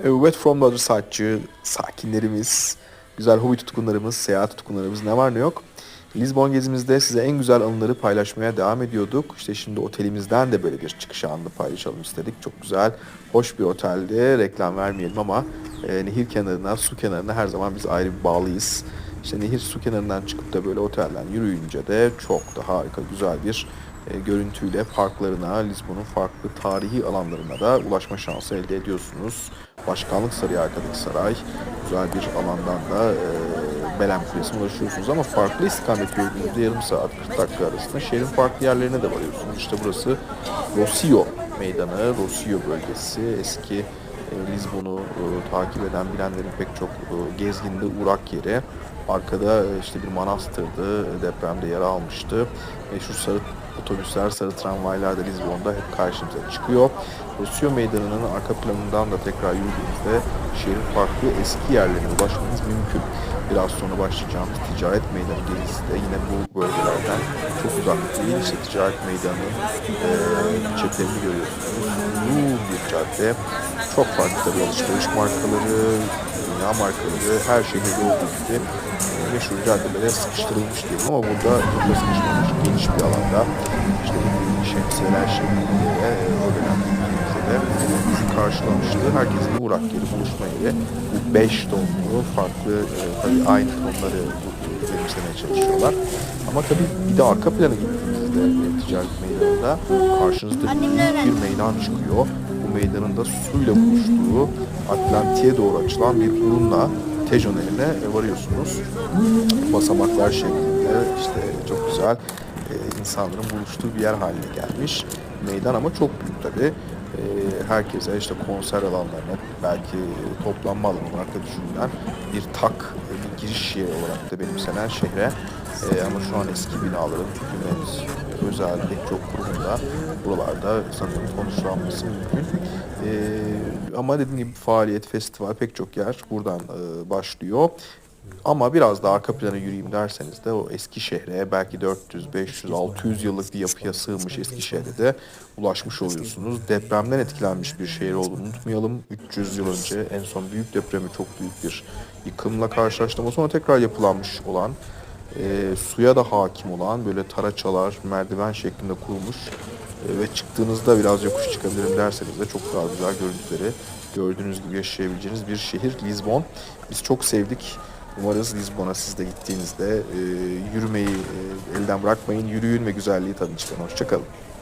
Evet From the Other Side'cı sakinlerimiz, güzel hobi tutkunlarımız, seyahat tutkunlarımız ne var ne yok. Lisbon gezimizde size en güzel anıları paylaşmaya devam ediyorduk. İşte şimdi otelimizden de böyle bir çıkış anını paylaşalım istedik. Çok güzel, hoş bir otelde. Reklam vermeyelim ama e, nehir kenarına, su kenarına her zaman biz ayrı bir bağlıyız. İşte nehir su kenarından çıkıp da böyle otelden yürüyünce de çok da harika, güzel bir e, görüntüyle parklarına, Lisbon'un farklı tarihi alanlarına da ulaşma şansı elde ediyorsunuz. Başkanlık Sarayı arkadaki saray, güzel bir alandan da e, Belem Kulesi'ne ulaşıyorsunuz ama farklı istikamet yolculuğunda yarım saat 40 dakika arasında şehrin farklı yerlerine de varıyorsunuz. İşte burası Rocio meydanı, Rocio bölgesi, eski e, Lisbon'u e, takip eden bilenlerin pek çok e, gezginde uğrak yeri. Arkada işte bir manastırdı, depremde yer almıştı. Meşhur sarı otobüsler, sarı tramvaylar da Lisbon'da hep karşımıza çıkıyor. Rocio Meydanı'nın arka planından da tekrar yürüdüğünüzde şehrin farklı eski yerlerine ulaşmanız mümkün. Biraz sonra başlayacağımız ticaret meydanı gezisi de yine bu bölgelerden çok uzak değil. İşte ticaret meydanının e, çiçeklerini görüyorsunuz. Uzun bir cadde. Çok farklı tabii alışveriş markaları, markaları, her şehirde olduğu gibi e, meşhur caddelere sıkıştırılmış diyelim ama burada burada sıkışmamış geniş bir alanda işte şemsiyeler şeklinde e, o dönem de bizi karşılamıştı. Herkesin uğrak yeri, buluşma yeri. Bu beş tonlu farklı e, tabii aynı tonları benimsemeye çalışıyorlar. Ama tabii bir de arka plana gittiğinizde e, ticaret meydanında karşınızda bir meydan çıkıyor. Bu meydanın da suyla buluştuğu Atlantik'e doğru açılan bir burunla Tejoner'ine varıyorsunuz. Basamaklar şeklinde işte çok güzel e, insanların buluştuğu bir yer haline gelmiş. Meydan ama çok büyük tabii. E, herkese işte konser alanlarına belki toplanma alanı olarak da düşünülen bir tak, bir giriş yeri olarak da benimsenen şehre. E, ama şu an eski binaların hükümet, özel pek çok kurumda buralarda sanırım konuşlanması mümkün. E, ama dediğim gibi faaliyet, festival pek çok yer buradan e, başlıyor. Ama biraz da arka plana yürüyeyim derseniz de o eski şehre belki 400, 500, 600 yıllık bir yapıya sığmış eski şehre de ulaşmış oluyorsunuz. Depremden etkilenmiş bir şehir olduğunu unutmayalım. 300 yıl önce en son büyük depremi çok büyük bir yıkımla karşılaştı ama sonra tekrar yapılanmış olan e, suya da hakim olan böyle taraçalar, merdiven şeklinde kurulmuş e, ve çıktığınızda biraz yokuş çıkabilirim derseniz de çok daha güzel görüntüleri gördüğünüz gibi yaşayabileceğiniz bir şehir Lisbon. Biz çok sevdik. Umarız Lisbon'a siz de gittiğinizde e, yürümeyi e, elden bırakmayın. Yürüyün ve güzelliği tadın çıkarın. Hoşçakalın.